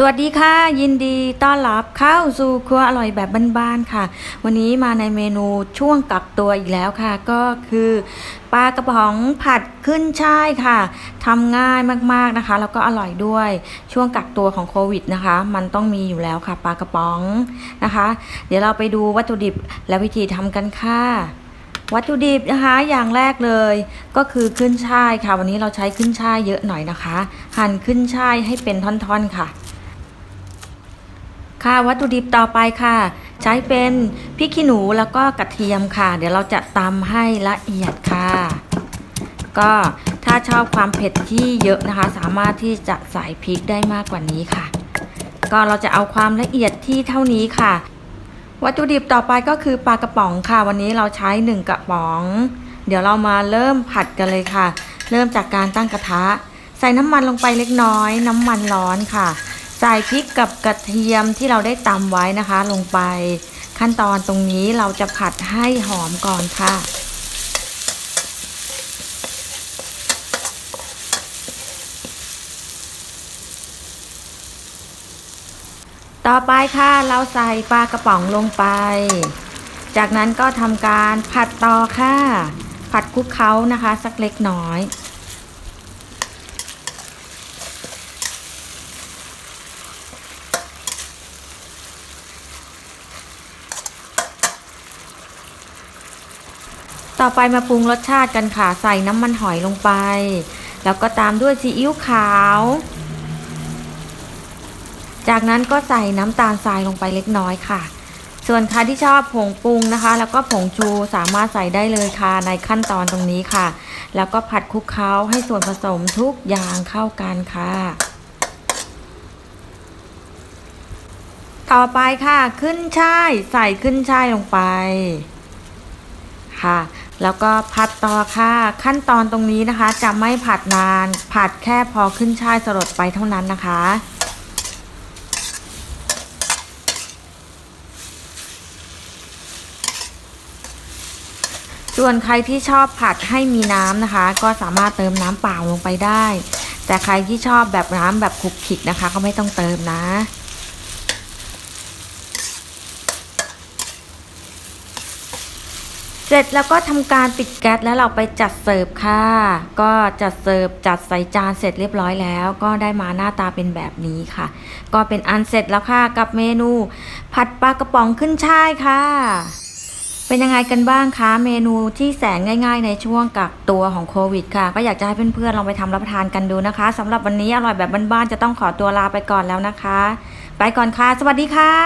สวัสดีค่ะ ยินดีต้อนรับเข้าสู่ครัวอร่อยแบบบ้านๆค่ะ วันนี้มาในเมนูช่วงกักตัวอีกแล้วค่ะ ก็คือปลากระป๋องผัดขึ้นช่ายค่ะทำง่ายมากๆนะคะ แล้วก็อร่อยด้วยช่วงกักตัวของโควิดนะคะ มันต้องมีอยู่แล้วค่ะปลากระป๋องนะคะ เดี๋ยวเราไปดูวัตถุดิบและวิธีทำกันค่ะวัตถุดิบนะคะอย่างแรกเลยก็คือขึ้นช่ายค่ะ วันนี้เราใช้ขึ้นช่ายเยอะหน่อยนะคะ หั่นขึ้นช่ายให้เป็นท่อนๆค่ะ ค่ะวัตถุดิบต่อไปค่ะ ใช้เป็นพริกขี้หนูแล้วก็กระเทียมค่ะ เดี๋ยวเราจะตำให้ละเอียดค่ะ ก็ถ้าชอบความเผ็ดที่เยอะนะคะ สามารถที่จะใส่พริกได้มากกว่านี้ค่ะ ก็เราจะเอาความละเอียดที่เท่านี้ค่ะ วัตถุดิบต่อไปก็คือปลากระป๋องค่ะ วันนี้เราใช้หนึ่งกระป๋อง เดี๋ยวเรามาเริ่มผัดกันเลยค่ะ เริ่มจากการตั้งกระทะ ใส่น้ำมันลงไปเล็กน้อย น้ำมันร้อนค่ะ ใส่พริกกับกระเทียมที่เราได้ตำไว้นะคะ ลงไปขั้นตอนตรงนี้เราจะผัดให้หอมก่อนค่ะ ต่อไปค่ะเราใส่ปลากระป๋องลงไป จากนั้นก็ทำการผัดต่อค่ะ ผัดคลุกเคล้านะคะ สักเล็กน้อย ต่อไปมาปรุงรสชาติกันค่ะ ใส่น้ำมันหอยลงไป แล้วก็ตามด้วยซีอิ๊วขาว จากนั้นก็ใส่น้ำตาลทรายลงไปเล็กน้อยค่ะ ส่วนใครที่ชอบผงปรุงนะคะ แล้วก็ผงชูสามารถใส่ได้เลยค่ะในขั้นตอนตรงนี้ค่ะ แล้วก็ผัดคลุกเคล้าให้ส่วนผสมทุกอย่างเข้ากันค่ะต่อไปค่ะ ขึ้นช่าย ใส่ขึ้นช่ายลงไป ค่ะ แล้วก็ผัดต่อค่ะ ขั้นตอนตรงนี้นะคะ จะไม่ผัดนาน ผัดแค่พอขึ้นช่ายสลดไปเท่านั้นนะคะ ส่วนใครที่ชอบผัดให้มีน้ำนะคะ ก็สามารถเติมน้ำเปล่าลงไปได้ แต่ใครที่ชอบแบบน้ำแบบคลุกคลิกนะคะ ก็ไม่ต้องเติมนะ เสร็จแล้วก็ทำการปิดแก๊สแล้วเราไปจัดเสิร์ฟค่ะ ก็จัดเสิร์ฟจัดใส่จานเสร็จเรียบร้อยแล้ว ก็ได้มาหน้าตาเป็นแบบนี้ค่ะ ก็เป็นอันเสร็จแล้วค่ะกับเมนู ผัดปลากระป๋องขึ้นช่ายค่ะ เป็นยังไงกันบ้างคะเมนูที่แสนง่าย ๆ ในช่วงกักตัวของโควิดค่ะ ก็อยากจะให้เพื่อนๆลองไปทำรับประทานกันดูนะคะสำหรับวันนี้อร่อยแบบบ้านๆจะต้องขอตัวลาไปก่อนแล้วนะคะ ไปก่อนค่ะ สวัสดีค่ะ